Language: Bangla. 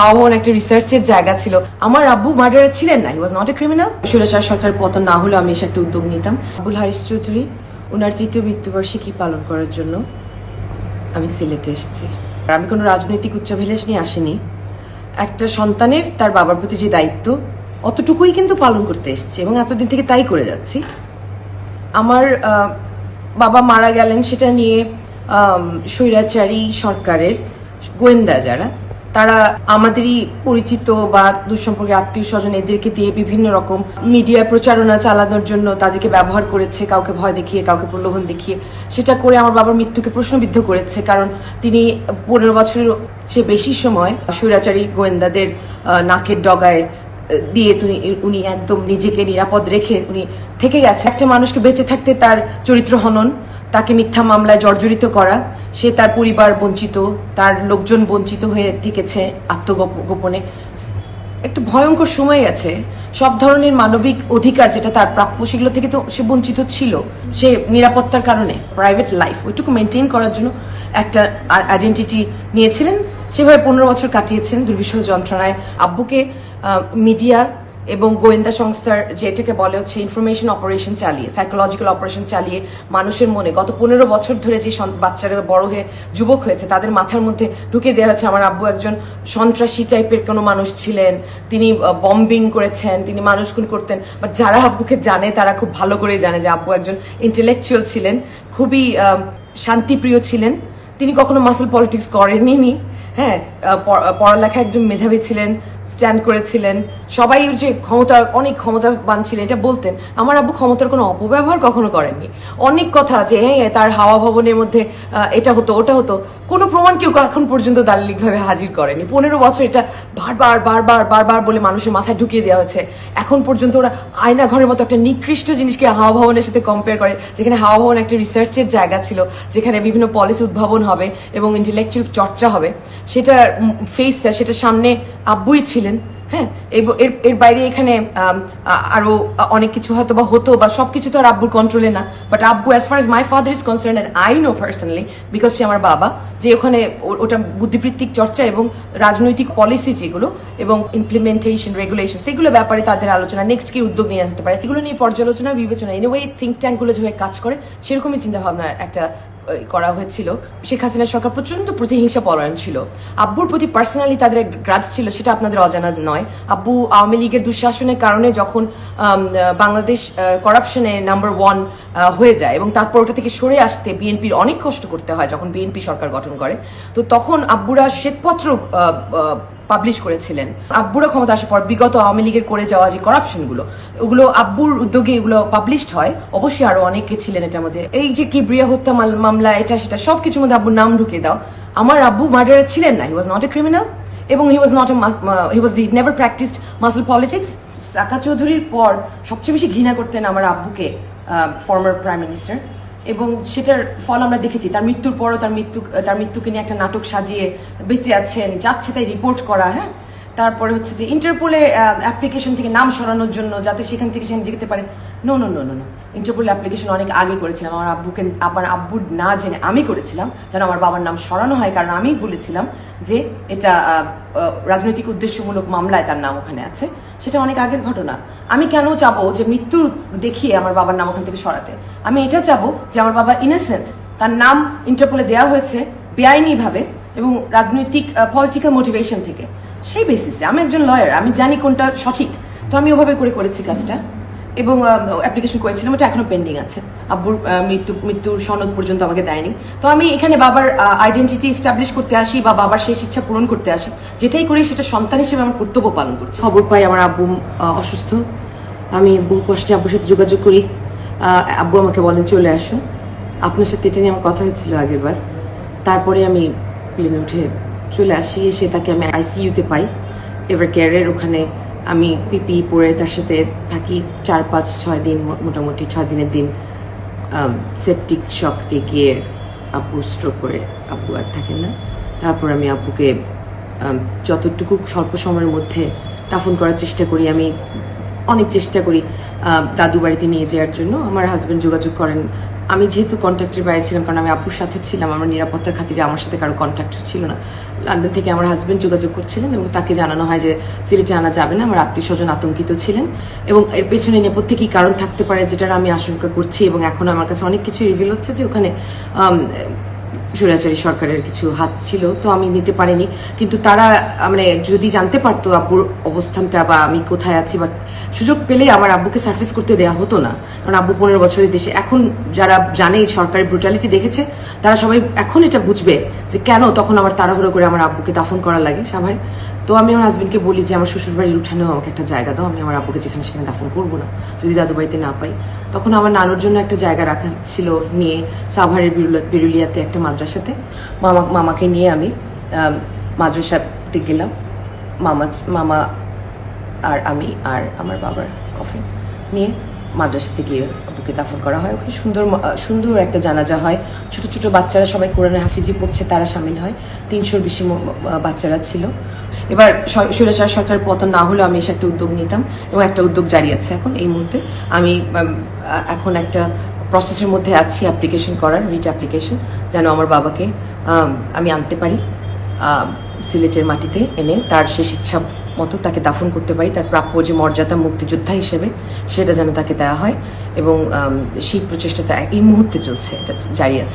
হাওয়ামন একটা রিসার্চের জায়গা ছিল। আমার আব্বু মার্ডার ছিলেন না হি ওয়াজ নট এ ক্রিমিনাল সুরেচার সরকার পতন না হলেও আমি এসে একটা উদ্যোগ নিতাম। আবুল হারিস চৌধুরী ওনার তৃতীয় মৃত্যুবার্ষিকী পালন করার জন্য আমি সিলেটে এসেছি। আর আমি কোনো রাজনৈতিক উচ্চাভিলাষ নিয়ে আসিনি। একটা সন্তানের তার বাবার প্রতি যে দায়িত্ব, অতটুকুই কিন্তু পালন করতে এসেছি এবং এতদিন থেকে তাই করে যাচ্ছি। আমার বাবা মারা গেলেন সেটা নিয়ে স্বৈরাচারী সরকারের গোয়েন্দা যারা তারা আমাদেরই পরিচিত বা দুঃসম্পর্কে আত্মীয় স্বজন এদেরকে দিয়ে বিভিন্ন রকম মিডিয়া প্রচারণা চালানোর জন্য তাদেরকে ব্যবহার করেছে, কাউকে ভয় দেখিয়ে, কাউকে প্রলোভন দেখিয়ে। সেটা করে আমার বাবার মৃত্যুকে প্রশ্নবিদ্ধ করেছে, কারণ তিনি পনেরো বছরের চেয়ে বেশি সময় স্বৈরাচারী গোয়েন্দাদের নাকের ডগায় দিয়ে তুমি উনি একদম নিজেকে নিরাপদ রেখে উনি থেকে গেছে। একটা মানুষকে বেঁচে থাকতে তার চরিত্র হনন, তাকে মিথ্যা মামলায় জর্জরিত করা সে তার পরিবার বঞ্চিত, তার লোকজন বঞ্চিত হয়ে থেকেছে আত্মগোপনে। একটা ভয়ঙ্কর সময় গেছে সব ধরনের মানবিক অধিকার যেটা তার প্রাপ্য, সেগুলো থেকে তো সে বঞ্চিত ছিল। সে নিরাপত্তার কারণে প্রাইভেট লাইফ ওইটুকু মেনটেন করার জন্য একটা আইডেন্টিটি নিয়েছিলেন। সেভাবে পনেরো বছর কাটিয়েছেন দুর্বিষহ যন্ত্রণায়। আব্বুকে মিডিয়া এবং গোয়েন্দা সংস্থার যেটাকে বলে হচ্ছে ইনফরমেশন অপারেশন চালিয়ে সাইকোলজিক্যাল অপারেশন চালিয়ে মানুষের মনে গত পনেরো বছর ধরে যে বাচ্চারা বড় হয়ে যুবক হয়েছে, তাদের মাথার মধ্যে ঢুকে দেওয়া হয়েছে। আমার আব্বু একজন সন্ত্রাসী টাইপের কোনো মানুষ ছিলেন, তিনি বম্বিং করেছেন, তিনি মানুষ খুন করতেন। বাট যারা আব্বুকে জানে, তারা খুব ভালো করে জানে যে আব্বু একজন ইন্টেলেকচুয়াল ছিলেন, খুবই শান্তিপ্রিয় ছিলেন। তিনি কখনো মাসেল পলিটিক্স করেননি। হ্যাঁ পড়ালেখা একজন মেধাবী ছিলেন। স্ট্যান্ড করেছিলেন। সবাই যে ক্ষমতা অনেক ক্ষমতাবান ছিলেন, এটা বলতেন। আমার আব্বু ক্ষমতার কোনো অপব্যবহার কখনো করেননি। অনেক কথা যে হ্যাঁ তার হাওয়া ভবনের মধ্যে এটা হতো, ওটা হতো। কোনো প্রমাণ কেউ এখন পর্যন্ত দালিলিকভাবে হাজির করেনি। পনেরো বছর এটা বারবার বারবার বারবার বলে মানুষের মাথায় ঢুকিয়ে দেওয়া হয়েছে। এখন পর্যন্ত ওরা আয়না ঘরের মতো একটা নিকৃষ্ট জিনিসকে হাওয়া ভবনের সাথে কম্পেয়ার করে, যেখানে হাওয়া ভবন একটা রিসার্চের জায়গা ছিল, যেখানে বিভিন্ন পলিসি উদ্ভাবন হবে এবং ইন্টেলেকচুয়াল চর্চা হবে। সেটা ফেসটা সেটা সামনে আব্বুই ছিলেন হ্যাঁ এর এর বাইরে এখানে আরও অনেক কিছু হয়তো বা হতো বা সবকিছু তো আর আব্বুর কন্ট্রোলে না। বাট আব্বু as far as my father is concern and I know personally because সে আমার বাবা, যে ওখানে ওটা বুদ্ধিবৃত্তিক চর্চা এবং রাজনৈতিক পলিসি যেগুলো এবং ইমপ্লিমেন্টেশন রেগুলেশন সেগুলো ব্যাপারে তাদের আলোচনা নেক্সট কি উদ্যোগ নিয়ে আসতে পারে, এগুলো নিয়ে পর্যালোচনা, বিবেচনা এনে ওই থিঙ্ক ট্যাঙ্কগুলো যেভাবে কাজ করে, সেরকমই চিন্তা ভাবনার একটা করা হয়েছিল। শেখ হাসিনা সরকার প্রচণ্ড প্রতিহিংসা পরায়ণ ছিল। আব্বুর প্রতি পার্সোনালি তাদের গ্রাজ ছিল, সেটা আপনাদের অজানা নয়। আব্বু আওয়ামী লীগের দুঃশাসনের কারণে যখন বাংলাদেশ করাপশনে নাম্বার ওয়ান হয়ে যায় এবং তারপর ওটা থেকে সরে আসতে বিএনপির অনেক কষ্ট করতে হয় যখন বিএনপি সরকার গঠন করে। তো তখন আব্বুরা শ্বেতপত্র পাবলিশ করেছিলেন। আব্বুরা ক্ষমতা আসার পর বিগত আওয়ামী লীগের করে যাওয়া যে করাপশনগুলো ওগুলো আব্বুর উদ্যোগে এগুলো পাবলিশড হয়। অবশ্যই আরও অনেকে ছিলেন এটার মধ্যে। এই যে কিবরিয়া হত্যা মামলা, এটা, সেটা, সবকিছুর মধ্যে আব্বুর নাম ঢুকিয়ে দাও। আমার আব্বু মার্ডার ছিলেন না হি ওয়াজ নট এ ক্রিমিনাল এবং he was not he was never practised muscle politics Saka চৌধুরীর পর সবচেয়ে বেশি ঘৃণা করতেন আমার আব্বুকে ফর্মার প্রাইম মিনিস্টার এবং সেটার ফল আমরা দেখেছি। তার মৃত্যুর পরও তার মৃত্যু, তার মৃত্যুকে নিয়ে একটা নাটক সাজিয়ে বেঁচে আছেন, যাচ্ছে তাই রিপোর্ট করা হ্যাঁ? তারপরে হচ্ছে যে ইন্টারপোলে অ্যাপ্লিকেশন থেকে নাম সরানোর জন্য যাতে সেখান থেকে সেখানে যেতে পারে। No no no no no Interpol application অনেক আগে করেছিলাম। আমার আব্বুকে, আমার আব্বুর না জেনে আমি করেছিলাম, যেন আমার বাবার নাম সরানো হয়, কারণ আমি বলেছিলাম যে এটা রাজনৈতিক উদ্দেশ্যমূলক মামলায় তার নাম ওখানে আছে। সেটা অনেক আগের ঘটনা। আমি কেন চাবো যে মৃত্যু দেখিয়ে আমার বাবার নাম ওখান থেকে সরাতে? আমি এটা চাবো যে আমার বাবা ইনোসেন্ট তার নাম ইন্টারপোলে দেওয়া হয়েছে বেআইনি ভাবে এবং রাজনৈতিক পলিটিক্যাল মোটিভেশন থেকে। সেই বেসিসে আমি একজন লয়ার আমি জানি কোনটা সঠিক, তো আমি ওভাবে করে করেছি কাজটা। এবং অ্যাপ্লিকেশন করেছিলাম, ওটা এখনও পেন্ডিং আছে। আব্বুর মৃত্যু, মৃত্যুর সনদ পর্যন্ত আমাকে দেয়নি। তো আমি এখানে বাবার আইডেন্টিটি স্টাবলিশ করতে আসি বা বাবার শেষ ইচ্ছা পূরণ করতে আসি। যেটাই করি সেটা সন্তান হিসেবে আমার কর্তব্য পালন করছি। খবর পাই আমার আব্বু অসুস্থ। আমি বহু কষ্টে আব্বুর সাথে যোগাযোগ করি। আব্বু আমাকে বলেন, চলে আসো। আপনার সাথে এটা নিয়ে আমার কথা হয়েছিল আগের বার তারপরে আমি প্লেনে উঠে চলে আসি। এসে তাকে আমি আইসিইউতে পাই। এভার কেয়ারের ওখানে আমি পিপি পরে তার সাথে থাকি চার পাঁচ ছয় দিন মোটামুটি ছয় দিনের দিন সেপটিক শককে গিয়ে আব্বু স্ট্রোক করে। আব্বু আর থাকেন না। তারপর আমি আম, যতটুকু স্বল্প সময়ের মধ্যে দাফন করার চেষ্টা করি আমি অনেক চেষ্টা করি দাদু বাড়িতে নিয়ে যাওয়ার জন্য। আমার হাজব্যান্ড যোগাযোগ করেন। আমি যেহেতু কন্ট্যাক্টের বাইরে ছিলাম কারণ আমি আব্বুর সাথে ছিলাম আমার নিরাপত্তার খাতিরে আমার সাথে কারও কন্ট্যাক্ট ছিল না। লন্ডন থেকে আমার হাজব্যান্ড যোগাযোগ করছিলেন এবং তাকে জানানো হয় যে, সিলেটে আনা যাবে না, আমার আত্মীয় স্বজন আতঙ্কিত ছিলেন। এবং এর পেছনে নেপথ্যে কি কারণ থাকতে পারে, যেটার আমি আশঙ্কা করছি এবং এখন আমার কাছে অনেক কিছু রিভিল হচ্ছে যে ওখানে স্বৈরাচারী সরকারের কিছু হাত ছিল, তো আমি নিতে পারিনি। কিন্তু তারা মানে যদি জানতে পারতো আব্বুর অবস্থানটা বা আমি কোথায় আছি বা সুযোগ পেলে আমার আব্বুকে সার্ভিস করতে দেওয়া হতো না। কারণ আব্বু পনেরো বছরের দেশে। এখন যারা জানে সরকারের ব্রুটালিটি দেখেছে, তারা সবাই এখন এটা বুঝবে যে কেন তখন আমার তাড়াহুড়ো করে আমার আব্বুকে দাফন করা লাগে সবাই তো আমি আমার হাজবেন্ডকে বলি যে, আমার শ্বশুর বাড়ির উঠানেও আমাকে একটা জায়গা দাও, আমি আমার আব্বুকে যেখানে সেখানে দাফন করব না, যদি দাদু বাড়িতে না পাই। তখন আমার নানুর জন্য একটা জায়গা রাখা ছিল নিয়ে সাভারের বিরুলা- বিরুলিয়াতে একটা মাদ্রাসাতে। মামা, মামাকে নিয়ে আমি মাদ্রাসাতে গেলাম। মামা মামা আর আমি আর আমার বাবার কফিন নিয়ে মাদ্রাসাতে গিয়ে আব্বুকে দাফন করা হয়। ওখানে সুন্দর সুন্দর একটা জানাজা হয়। ছোট ছোট বাচ্চারা সবাই কোরআনে হাফিজি পড়ছে, তারা সামিল হয়। তিনশোর বেশি বাচ্চারা ছিল। এবার স- স্বৈরাচার সরকার পতন না হলেও আমি এসে একটা উদ্যোগ নিতাম এবং একটা উদ্যোগ জারি আছে এখন এই মুহূর্তে। আমি এখন একটা প্রসেসের মধ্যে আছি অ্যাপ্লিকেশন করার রিট অ্যাপ্লিকেশন যেন আমার বাবাকে, আমি আনতে পারি সিলেটের মাটিতে এনে তার শেষ ইচ্ছা মতো তাকে দাফন করতে পারি, তার প্রাপ্য যে মর্যাদা মুক্তিযোদ্ধা হিসেবে সেটা যেন তাকে দেওয়া হয় এবং সেই প্রচেষ্টাটা এই মুহূর্তে চলছে, এটা জারি আছে।